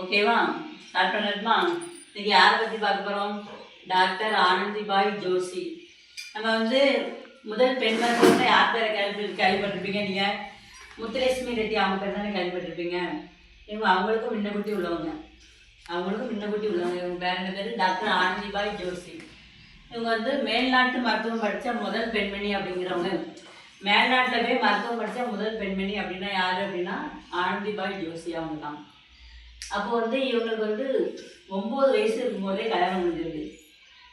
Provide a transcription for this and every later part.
ஓகேவா? ஸ்டார்ட் பண்ணட்டுமா? இன்னைக்கு யாரை பற்றி பார்க்க போகிறோம் டாக்டர் ஆனந்திபாய் ஜோஷி. நம்ம வந்து முதல் பெண் மருத்துவத்தை யார் பேரை கேள்வி கேள்விப்பட்டிருப்பீங்க நீங்கள் முத்துலட்சுமி ரெட்டி அவங்க பேர் தானே கேள்விப்பட்டிருப்பீங்க. இவங்க அவங்களுக்கும் முன்னக்குட்டி உள்ளவங்க. அவங்களுக்கும் முன்னக்குட்டி உள்ளவங்க. இவங்க பேர் பேர்? டாக்டர் ஆனந்திபாய் ஜோஷி. இவங்க வந்து மேல்நாட்டு மருத்துவம் படித்த முதல் பெண்மணி அப்படிங்கிறவங்க. மேல்நாட்டில் போய் மருத்துவம் படித்த முதல் பெண்மணி அப்படின்னா யார் அப்படின்னா? ஆனந்திபாய் ஜோஷி அவங்க தான் அப்போ வந்து இவங்களுக்கு வந்து ஒம்பது வயசு இருக்கும்போதே கல்யாணம் முடிஞ்சிருக்கு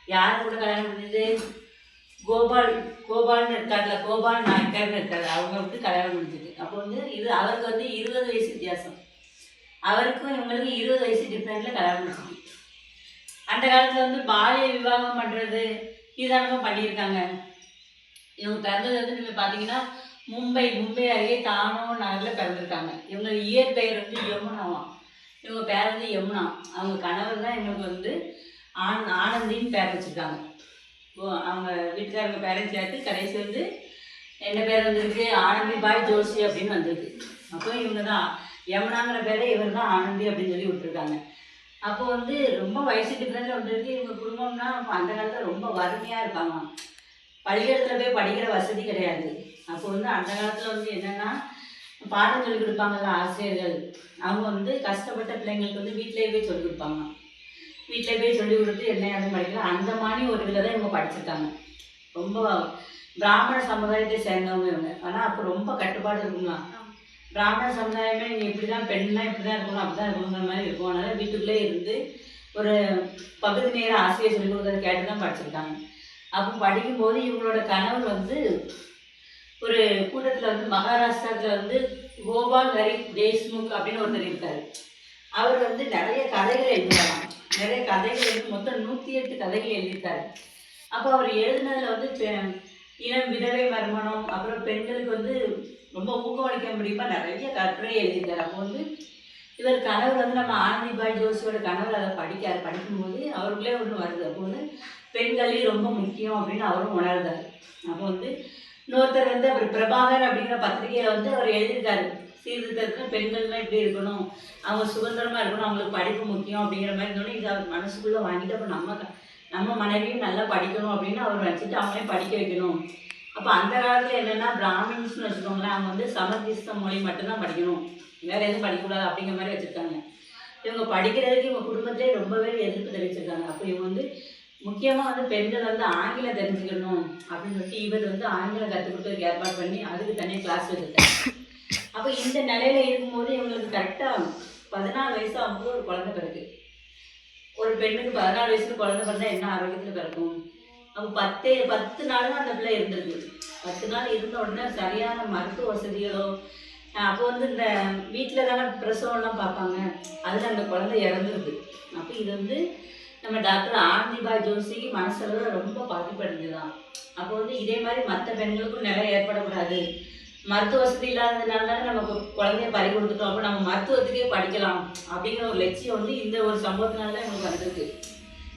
யார் கூட கல்யாணம் முடிஞ்சது? கோபால் கோபால்னு இருக்கார்ல கோபால் நாயக்கர்னு இருக்காரு. அவங்க வந்து கல்யாணம் முடிஞ்சது. அப்போ வந்து இது அவருக்கு வந்து இருபது வயசு வித்தியாசம். அவருக்கும் இவங்களுக்கு இருபது வயசு டிஃப்ரெண்ட்டில் கல்யாணம் முடிச்சிருக்கு அந்த காலத்தில் வந்து பாலிய விவாகம் பண்ணுறது இதானமா பண்ணியிருக்காங்க. இவங்க பிறந்தது வந்து நீங்கள் பார்த்தீங்கன்னா மும்பை மும்பை அருகே தானோ நகரில் பிறந்திருக்காங்க. இவங்க இயற்பெயர் வந்து யமுனாவான் இவங்க பேர் வந்து யமுனா. அவங்க கணவர் தான் இவங்களுக்கு வந்து ஆன் ஆனந்தின்னு பேர் வச்சுருக்காங்க. ஓ அவங்க வீட்டுக்காரங்க பேரையும் சேர்த்து கடைசி வந்து என்ன பேர் வந்திருக்கு? ஆனந்தி பாய் ஜோஷி அப்படின்னு வந்திருக்கு. அப்போ இவங்க தான் யமுனாங்கிற பேரை இவர் தான் ஆனந்தி அப்படின்னு சொல்லி விட்டுருக்காங்க. அப்போ வந்து ரொம்ப வயசு டிஃப்ரெண்ட்டில் வந்துருக்கு இவங்க குடும்பம்னா அந்த காலத்தில் ரொம்ப வறுமையாக இருப்பாங்க பள்ளிக்கூடத்தில் போய் படிக்கிற வசதி கிடையாது. அப்போ வந்து அந்த காலத்தில் வந்து என்னென்னா பாடம் சொல்லிக் கொடுப்பாங்கல்ல ஆசிரியர்கள் அவங்க வந்து கஷ்டப்பட்ட பிள்ளைங்களுக்கு வந்து வீட்டிலேயே போய் சொல்லிக் கொடுப்பாங்க. வீட்டிலே போய் சொல்லிக் கொடுத்து என்ன யாரும் படிக்கலாம். அந்த மாதிரி ஒரு இதில் தான் இவங்க படிச்சிருக்காங்க. ரொம்ப பிராமண சமுதாயத்தை சேர்ந்தவங்க இவங்க. ஆனால் அப்போ ரொம்ப கட்டுப்பாடு இருக்குங்களா பிராமண சமுதாயமே நீங்கள் இப்படி தான் பெண்ணெலாம் இப்படி தான் இருக்கணும் அப்படி தான் இருக்கணுங்கிற மாதிரி இருக்கும். அதனால் வீட்டுக்குள்ளே இருந்து ஒரு பகுதி நேரம் ஆசிரியர் சொல்லிக் கொடுக்குறத கேட்டு தான் படிச்சிருக்காங்க. அப்போ படிக்கும்போது இவங்களோட கணவர் வந்து ஒரு கூட்டத்தில் வந்து மகாராஷ்டிராவில் வந்து கோபால் ஹரி தேஷ்முக் அப்படின்னு ஒருத்தர் இருக்கார். அவர் வந்து நிறைய கதைகள் எழுதுறாராம். நிறைய கதைகள் எழுதி மொத்தம் நூற்றி எட்டு கதைகள் எழுதியிருக்காரு. அப்போ அவர் எழுதினதில் வந்து பெ- இளம் விதவை மர்மணம் அப்புறம் பெண்களுக்கு வந்து ரொம்ப ஊக்கமளிக்க முடியுமா? நிறைய கட்டுரை எழுதியிருக்காரு. அப்போ வந்து இவர் கணவர் வந்து நம்ம ஆனந்திபாய் ஜோஷியோட கணவர் அதை படிக்கார். படிக்கும்போது அவருக்குள்ளே ஒன்று வருது. அப்போ வந்து பெண்களையும் ரொம்ப முக்கியம் அப்படின்னு அவரும் உணர்ந்தார். அப்போ வந்து இன்னொருத்தர் வந்து அவர் பிரபாகர் அப்படிங்கிற பத்திரிகையில் வந்து அவர் எழுதியிருக்காரு. சீர்திருத்தத்தில் பெண்கள்லாம் இப்படி இருக்கணும்? அவங்க சுதந்திரமாக இருக்கணும் அவங்களுக்கு படிப்பு முக்கியம் அப்படிங்கிற மாதிரி இருந்தோடனே இது அவர் மனசுக்குள்ளே வாங்கிட்டு அப்போ நம்ம நம்ம மனைவியும் நல்லா படிக்கணும் அப்படின்னு அவர் வச்சுட்டு அவங்களையும் படிக்க வைக்கணும். அப்போ அந்த காலத்தில் என்னென்னா பிராமின்ஸ்னு வச்சுக்கோங்களேன் அவங்க வந்து சமர்கிஸ்த மொழி மட்டும்தான் படிக்கணும். வேறு எதுவும் படிக்கக்கூடாது அப்படிங்கிற மாதிரி வச்சுருக்காங்க. இவங்க படிக்கிறதுக்கு இவங்க குடும்பத்திலே ரொம்பவே எதிர்ப்பு தெரிவிச்சிருக்காங்க. அப்போ இவங்க வந்து முக்கியமாக வந்து பெண்கள் வந்து ஆங்கிலம் தெரிஞ்சுக்கணும் அப்படின்னு சொல்லிட்டு இவர் வந்து ஆங்கிலம் கற்றுக் கொடுத்ததுக்கு ஏற்பாடு பண்ணி அதுக்கு தனியாக கிளாஸ் வச்சுருக்காங்க அப்போ இந்த நிலையில இருக்கும்போது இவங்களுக்கு கரெக்டாக பதினாலு வயசு ஆகும்போது ஒரு குழந்தை பிறகு ஒரு பெண்ணுக்கு பதினாலு வயசுல குழந்தை பிறந்தா என்ன ஆரோக்கியத்தில் பிறக்கும்? அப்போ பத்தே பத்து நாள் தான் அந்த பிள்ளை இருந்திருக்கு. பத்து நாள் இருந்த உடனே சரியான மருத்துவ வசதிகளோ அப்போ வந்து இந்த வீட்டில் தானே பிரசவம்லாம் பார்ப்பாங்க. அதில் அந்த குழந்தை இறந்துருக்கு. அப்போ இது வந்து நம்ம டாக்டர் ஆனந்திபாய் ஜோஷிக்கு மனசளவில் ரொம்ப பாதிப்படைஞ்சுதான் அப்போ வந்து இதே மாதிரி மற்ற பெண்களுக்கும் நிலை ஏற்படக்கூடாது. மருத்துவ வசதி இல்லாததுனால தானே நம்ம குழந்தைய பறி கொடுத்துட்டோம். அப்போ நம்ம மருத்துவத்துக்கே படிக்கலாம் அப்படிங்கிற ஒரு லட்சியம் வந்து இந்த ஒரு சம்பவத்தினால தான் எங்களுக்கு வந்திருக்கு.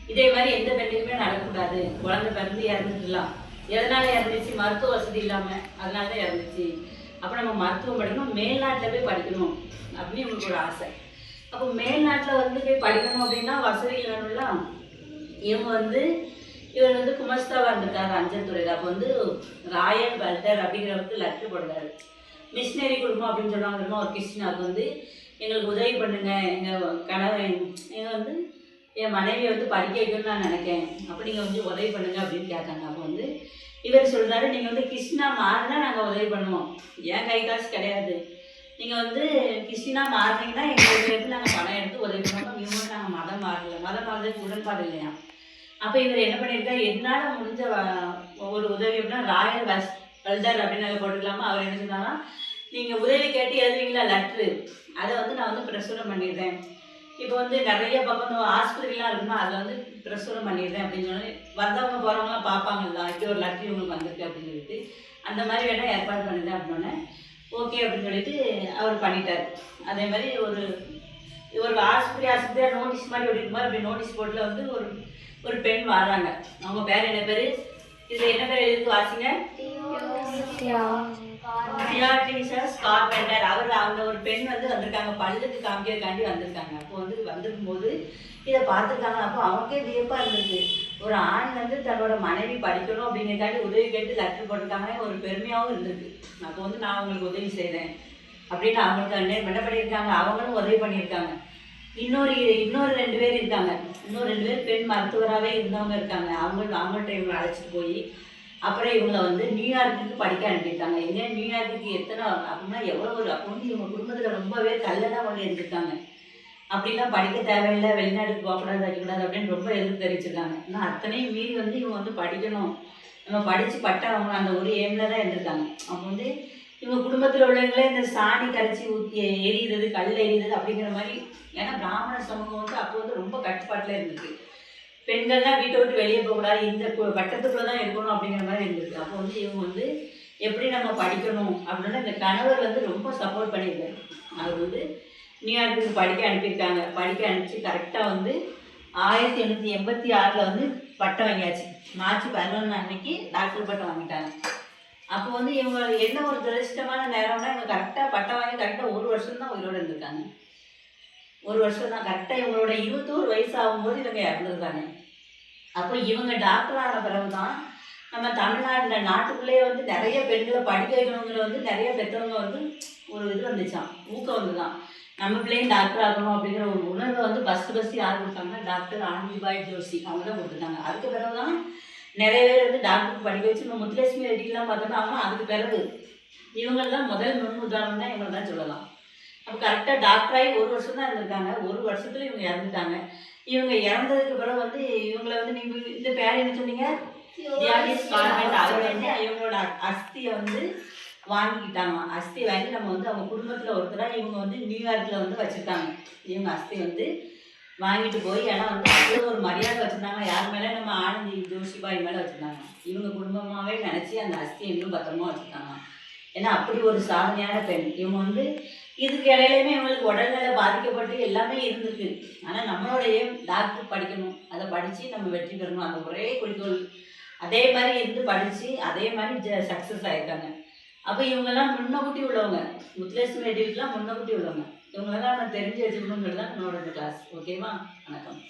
இதே மாதிரி எந்த பெண்ணுக்குமே நடக்கக்கூடாது. குழந்தை பிறந்து இறந்துட்டுலாம். எதனால இறந்துச்சு? மருத்துவ வசதி இல்லாமல் அதனால தான் இறந்துச்சு. அப்போ நம்ம மருத்துவம் படிக்கணும். மேல்நாட்டில் போய் படிக்கணும். அப்படின்னு உங்களுக்கு ஒரு ஆசை. அப்போ மேல் நாட்டில் வந்து போய் படிக்கணும் அப்படின்னா வசதி இல்லைன்னா இவங்க வந்து இவர் வந்து குமஸ்தாவாக இருந்திருக்காரு அஞ்சல் துறையில். அப்போ வந்து ராயல் பல்தர் அப்படிங்கிறவருக்கு லெட்ரு போடுறாரு. மிஷினரி குடும்பம் அப்படின்னு சொல்லுவாங்க தெரியுமா? ஒரு கிறிஸ்டினாவுக்கு வந்து எங்களுக்கு உதவி பண்ணுங்க. எங்கள் கணவன் எங்கள் வந்து என் மனைவியை வந்து படிக்க வைக்கணும்னு நான் நினைக்கேன். அப்போ நீங்கள் வந்து உதவி பண்ணுங்க அப்படின்னு கேட்காங்க அப்போ வந்து இவர் சொல்கிறாரு நீங்கள் வந்து கிருஷ்ணா மாறினா நாங்கள் உதவி பண்ணுவோம். ஏன் கை காசு கிடையாது. நீங்கள் வந்து கிருஷ்ணா மாறினீங்கன்னா எங்களுக்கு எடுத்து நாங்கள் பணம் எடுத்து உதவி பண்ணுவோம் இவங்க நாங்கள் மதம் மாறல உடன்பாடு இல்லையா? அப்போ இவர் என்ன பண்ணியிருக்காரு? என்னால் முடிஞ்ச ஒரு உதவி அப்படின்னா ராயல் வஸ் வெல்டர் அப்படின்னு அதை போட்டுக்கலாமா? அவர் என்ன சொன்னாங்கன்னா நீங்கள் உதவி கேட்டு எழுதுவீங்களா லெட்ரு? அதை வந்து நான் வந்து பிரசுரம் பண்ணிடுறேன். இப்போ வந்து நிறைய பக்கம் ஆஸ்பத்திரிலாம் இருக்குன்னா அதில் வந்து பிரசுரம் பண்ணிடுறேன் அப்படின்னு சொல்லி வந்தவங்க போகிறவங்களாம் பார்ப்பாங்கல்ல இப்படி ஒரு லெட்ரு இவங்களுக்கு வந்திருக்கு அப்படின்னு சொல்லிட்டு. அந்த மாதிரி வேணால் ஏற்பாடு பண்ணுறேன் அப்படின்னோடனே ஓகே அப்படின்னு சொல்லிட்டு அவர் பண்ணிட்டார். அதே மாதிரி ஒரு ஒரு ஆஸ்பத்திரி ஆஸ்பத்திரியாக நோட்டீஸ் மாதிரி ஒட்டிருக்கும் மாதிரி அப்படி நோட்டீஸ் போர்டில் வந்து ஒரு ஒரு பெண் வராங்க. அவங்க பேர் என்ன பேர்? இதில் என்ன பேர் எழுதி வாசிங்க? கார்பெண்டர். அவர் அந்த ஒரு பெண் வந்து வந்திருக்காங்க. பல்லுக்கு காமிக்கிறதுக்காண்டி வந்திருக்காங்க. அப்போ வந்து வந்திருக்கும் போது இதை பார்த்துருக்காங்க. அப்போ அவங்களுக்கே வியப்பாக இருந்திருக்கு ஒரு ஆண் வந்து தன்னோட மனைவி படிக்கணும் அப்படிங்கிறக்காண்டி உதவி கேட்டு லெட்டர் போட்டிருக்காங்க ஒரு பெருமையாகவும் இருந்திருக்கு. அப்போ வந்து நான் அவங்களுக்கு உதவி செய்கிறேன் அப்படின்னு அவங்களுக்கு அண்ணன் என்ன பண்ணியிருக்காங்க. அவங்களும் உதவி பண்ணியிருக்காங்க. இன்னொரு இன்னொரு ரெண்டு பேர் இருக்காங்க. இன்னொரு ரெண்டு பேர் பெண் மருத்துவராகவே இருந்தவங்க இருக்காங்க. அவங்க அவங்கள்ட்ட இவங்களை அழைச்சிட்டு போய் அப்புறம் இவங்கள வந்து நியூயார்க்குக்கு படிக்க அனுப்பியிருக்காங்க. எங்க நியூயார்க்குக்கு எத்தனை அப்படின்னா எவ்வளோ ஒரு அப்போ வந்து இவங்க குடும்பத்தில் ரொம்பவே கல்லெல்லாம் கொண்டு இருந்திருக்காங்க. அப்படிலாம் படிக்க தேவையில்லை. வெளிநாட்டுக்கு போகக்கூடாது வைக்கக்கூடாது அப்படின்னு ரொம்ப எதிர்ப்பு தெரிவிச்சிருக்காங்க ஆனால் அத்தனையும் மீறி வந்து இவங்க வந்து படிக்கணும். நம்ம படித்து பட்டவங்க அவங்க அந்த ஒரு எய்மில் தான் இருந்திருக்காங்க. அவங்க வந்து குடும்பத்தில் உள்ளவங்களே இந்த சாணி கரைச்சி ஊற்றி எரியுறது கல் எரியுறது அப்படிங்கிற மாதிரி ஏன்னா பிராமண சமூகம் வந்து அப்போ வந்து ரொம்ப கட்டுப்பாட்டில் இருந்துச்சு பெண்கள்லாம் வீட்டை விட்டு வெளியே போகக்கூடாது இந்த பட்டத்துக்குள்ளே தான் இருக்கணும் அப்படிங்கிற மாதிரி இருந்திருக்கு. அப்போ வந்து இவங்க வந்து எப்படி நம்ம படிக்கணும் அப்படின்னு இந்த கணவர் வந்து ரொம்ப சப்போர்ட் பண்ணியிருக்காரு. அவர் வந்து நியூயார்க்கு படிக்க அனுப்பியிருக்காங்க. படிக்க அனுப்பிச்சு கரெக்டாக வந்து ஆயிரத்தி எண்ணூற்றி எண்பத்தி ஆறில் வந்து பட்டம் வாங்கியாச்சு. மார்ச் பதினொன்று அன்னைக்கு டாக்டர் பட்டம் வாங்கிட்டாங்க. அப்போ வந்து இவங்க என்ன ஒரு துரதிஷ்டமான நேரம்னா இவங்க கரெக்டாக பட்டம் வாங்கி கரெக்டாக ஒரு வருஷம் தான் உயிரோடு இருந்திருக்காங்க. ஒரு வருஷம் தான் கரெக்டாக இவங்களோட இருபத்தோரு வயசு ஆகும்போது இவங்க இறந்துருக்காங்க. அப்போ இவங்க டாக்டரான பிறகு தான் நம்ம தமிழ்நாட்டில் நாட்டுக்குள்ளேயே வந்து நிறைய பெண்களை படிக்க வைக்கணுங்கிற வந்து நிறைய பெற்றவங்க வந்து ஒரு இது வந்துச்சான் ஊக்கம் வந்து தான் நம்ம பிள்ளையும் டாக்டர் ஆகணும் அப்படிங்கிற ஒரு உணர்வை வந்து ஃபஸ்ட்டு ஃபஸ்ட்டு யார் கொடுத்தாங்கன்னா டாக்டர் ஆனந்திபாய் ஜோஷி. அவங்க தான் கொடுத்துருக்காங்க அதுக்கு பிறகு தான் நிறைய பேர் வந்து டாக்டருக்கு படிக்க வச்சு நம்ம முத்துலட்சுமி ரெட்டிலாம் பார்த்தோம்னா அவங்க அதுக்கு பிறகு இவங்கெல்லாம் முதல் முன் உதாரணம் தான் இவங்க தான் சொல்லலாம். அப்போ கரெக்டாக டாக்டராகி ஒரு வருஷம் தான் இருந்திருக்காங்க. ஒரு வருஷத்துல இவங்க இறந்துட்டாங்க. இவங்க இறந்ததுக்கு பிறகு வந்து இவங்களை வந்து நீங்கள் இந்த பேர் என்ன சொன்னீங்க? தியாகிஸ் வந்து இவங்களோட அஸ்தியை வந்து வாங்கிக்கிட்டாங்க. அஸ்தி வாங்கி நம்ம வந்து அவங்க குடும்பத்தில் ஒருத்தராக இவங்க வந்து நியூயார்க்கில் வந்து வச்சுருக்காங்க. இவங்க அஸ்தி வந்து வாங்கிட்டு போய் ஏன்னா வந்து அவ்வளோ ஒரு மரியாதை வச்சுருந்தாங்க. யார் மேலே? நம்ம ஆனந்தி ஜோஷிபாய் மேலே வச்சுருந்தாங்க. இவங்க குடும்பமாகவே நினச்சி அந்த அஸ்தி இன்னும் பத்திரமா வச்சுருக்காங்க. ஏன்னா அப்படி ஒரு சாதனையான பெண். இவங்க வந்து இதுக்கு இடையிலையுமே இவங்களுக்கு உடல்நிலை பாதிக்கப்பட்டு எல்லாமே இருந்திருக்கு. ஆனால் நம்மளுடைய டாக்டர் படிக்கணும்? அதை படித்து நம்ம வெற்றி பெறணும். அந்த ஒரே குறிக்கோள். அதே மாதிரி இருந்து படித்து அதே மாதிரி ஜ சக்ஸஸ் ஆகிருக்காங்க அப்போ இவங்கெல்லாம் முன்னகுட்டி உள்ளவங்க. முத்துலட்சுமி ரெட்டிலாம் முன்னகுட்டி உள்ளவங்க. இவங்களெல்லாம் நம்ம தெரிஞ்சு வச்சுக்கணுங்கிறது தான் நம்மளோட கிளாஸ் ஓகேவா வணக்கம்.